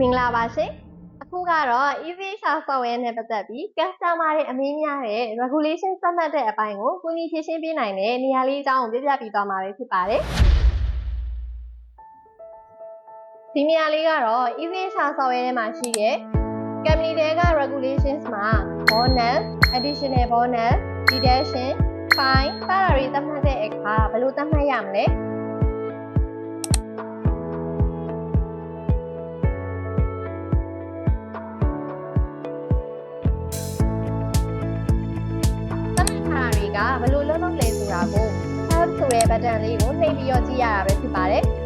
မင်္ဂလာပါရှင်အခုကတော့ EasyShare software နဲ့ပတ်သက်ပြီး customer တွေအမင်းများတဲ့ regulation သတ်မှတ်တဲ့အပိုင်းကိုကူညီဖြည့်ရှင်းပေးနိုင်တဲ့နေရာလေးအကြောင်းကိုပြပြပေးသွားမှာပဲဖြစ်ပါတယ်ဒီနေရာလေးကတော့ EasyShare software ထဲမှာရှိတဲ့ company တွေက regulations မှာ bonus additional bonus deduction fine စတာတွေသတ်မှတ်တဲ့အခါဘယ်လိုသတ်မှတ်ရမလဲ ကဘယ်လိုလုပ်လုပ်လဲဆိုတာကို help ဆိုတဲ့ button လေးကိုနှိပ်ပြီးတော့ကြည့်ရတာပဲဖြစ်ပါတယ်။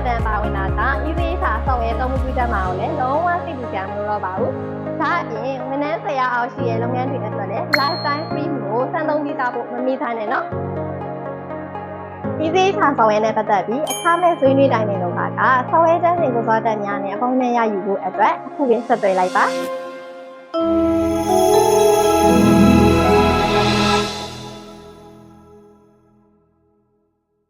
help button ပါဝင်တာက easy စာဆောက်ရဲသုံးမှုပြုတတ်မှာကိုလည်းလုံးဝစိတ်ပူစရာမလိုတော့ပါဘူး။ဒါအပြင်ဝန်ထမ်းဆရာအောင်ရှိတဲ့လုပ်ငန်းတွေအတွက်လည်း lifetime free ကိုစံသုံးပြီးသားဖို့မမေ့ထားနဲ့နော်။ easy စာဆောက်ရဲနဲ့ပတ်သက်ပြီးအခမဲ့ဆွေးနွေးတိုင်းနေတော့ကဆောက်ရဲတန်းစင်ကိုစားတက်များနဲ့အပေါင်းနဲ့ရယူဖို့အတွက်အခုပင်ဆက်သွယ်လိုက်ပါ။